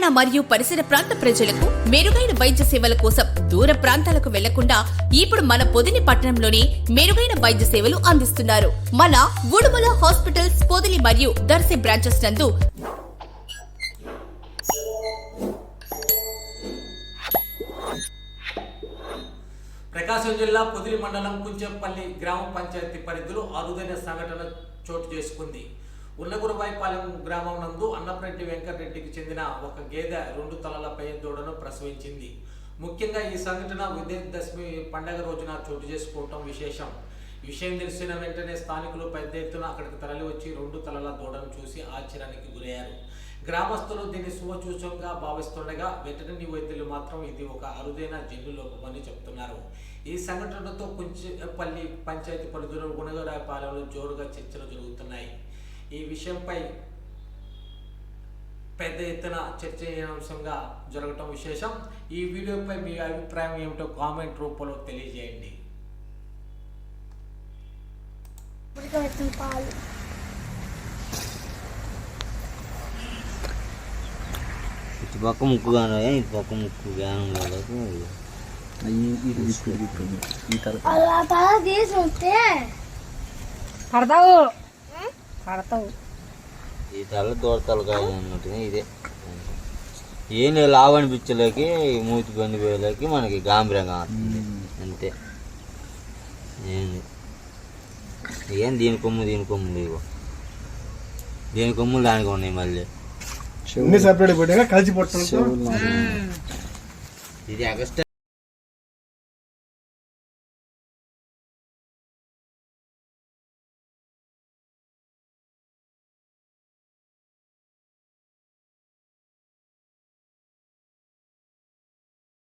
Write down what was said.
తెలంగాణ మరియు పరిసర ప్రాంత ప్రజలకు మెరుగైన వైద్య సేవల కోసం దూర ప్రాంతాలకు వెళ్ళకుండా ఇప్పుడు మన పొదిని పట్టణంలోనే మెరుగైన వైద్య సేవలు అందిస్తున్నారు. మన ఉడుమల హాస్పిటల్స్ పొదిలి మరియు దర్శి బ్రాంచెస్ నందు ప్రకాశం జిల్లా పొదిలి మండలం కుంచెంపల్లి గ్రామ పంచాయతీ పరిధిలో అరుదైన సంఘటన చోటు చేసుకుంది. ఉన్నగురబాయిపాలెం గ్రామం నందు అన్నప్రెడ్డి వెంకటరెడ్డికి చెందిన ఒక గేదె రెండు తలల పై దూడను ప్రసవించింది. ముఖ్యంగా ఈ సంఘటన విజయదశమి పండగ రోజున చోటు చేసుకోవటం విశేషం. విషయం తెలిసిన వెంటనే స్థానికులు పెద్ద ఎత్తున అక్కడికి తరలి వచ్చి రెండు తలల దూడను చూసి ఆశ్చర్యానికి గురయ్యారు. గ్రామస్తులు దీన్ని శుభచూచంగా భావిస్తుండగా వెటరనరీ వైద్యులు మాత్రం ఇది ఒక అరుదైన జన్యు లోపమని చెప్తున్నారు. ఈ సంఘటనతో కుంచిపల్లి పంచాయతీ పరిధిలో గుణగరాయపాలెంలో జోరుగా చర్చలు జరుగుతున్నాయి. ఈ విషయంపై పెద్ద ఎత్తున చర్చనీయాంశంగా జరగటం విశేషం. ఈ వీడియోపై మీ అభిప్రాయం ఏమిటో కామెంట్ రూపంలో తెలియజేయండి. ఇటు పక్క ముక్కు కాను ఇటు పక్క ముక్కు తల తీసి ఉంటే. పడతావు. పడతావు. ఈ తల దూడతలు కాయ అన్నట్టుగా ఇదే. ఏం లేదు లావు అనిపించలేకి మూతి బండి పోయేలేకి మనకి గాంభీరంగా వస్తుంది. అంతే. ఏంది ఏం దీని కొమ్ము దీని కొమ్ము లేవు దీని కొమ్ములు దానికి ఉన్నాయి మళ్ళీ. కలిసి ఇది అగస్ట్